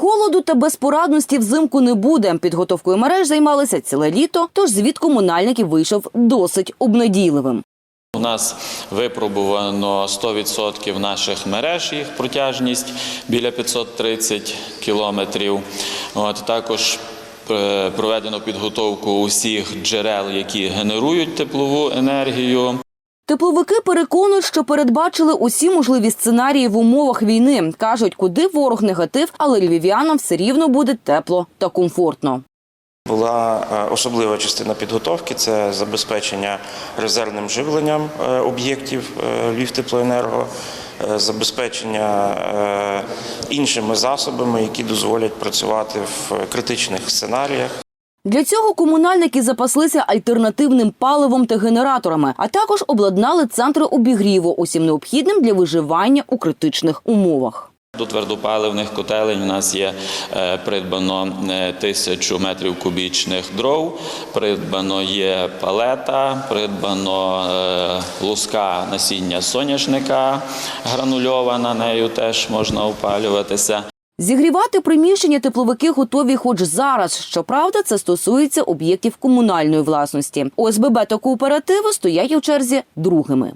Холоду та безпорадності взимку не буде. Підготовкою мереж займалися ціле літо, тож звіт комунальників вийшов досить обнадійливим. У нас випробувано 100% наших мереж, їх протяжність біля 530 кілометрів. От, також е, проведено підготовку усіх джерел, які генерують теплову енергію. Тепловики переконують, що передбачили усі можливі сценарії в умовах війни. кажуть, куди ворог негатив, але львів'янам все рівно буде тепло та комфортно. Була е, особлива частина підготовки це забезпечення резервним живленням е, об'єктів е, Львівтеплоенерго, забезпечення іншими засобами, які дозволять працювати в критичних сценаріях. Для цього комунальники запаслися альтернативним паливом та генераторами, а також обладнали центри обігріву усім необхідним для виживання у критичних умовах. До твердопаливних котелень у нас є е, придбано е, тисячу метрів кубічних дров, придбано є палета, придбано е, луска насіння соняшника гранульована, нею теж можна опалюватися. Зігрівати приміщення тепловики готові хоч зараз. Щоправда, це стосується об'єктів комунальної власності. ОСББ та кооперативи стоять у черзі другими.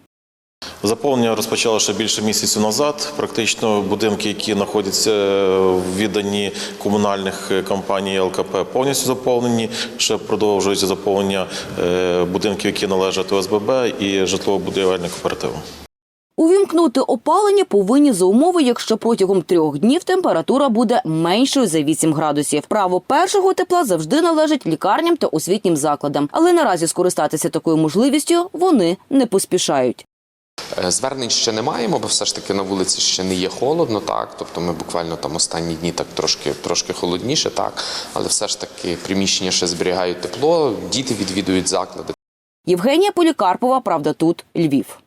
Заповнення розпочало ще більше місяцю назад. Практично будинки, які знаходяться в відданні комунальних компаній ЛКП, повністю заповнені. Ще продовжується заповнення е, будинків, які належать ОСББ і житлово-будівельних кооперативам. Увімкнути опалення повинні за умови, якщо протягом трьох днів температура буде меншою за 8 градусів. Право першого тепла завжди належить лікарням та освітнім закладам, але наразі скористатися такою можливістю вони не поспішають. Е, Звернень ще не маємо, бо все ж таки на вулиці ще не є холодно, так. Тобто ми буквально там останні дні так трошки, трошки холодніше, так. Але все ж таки приміщення ще зберігають тепло, діти відвідують заклади. Євгенія Полікарпова, правда, тут Львів.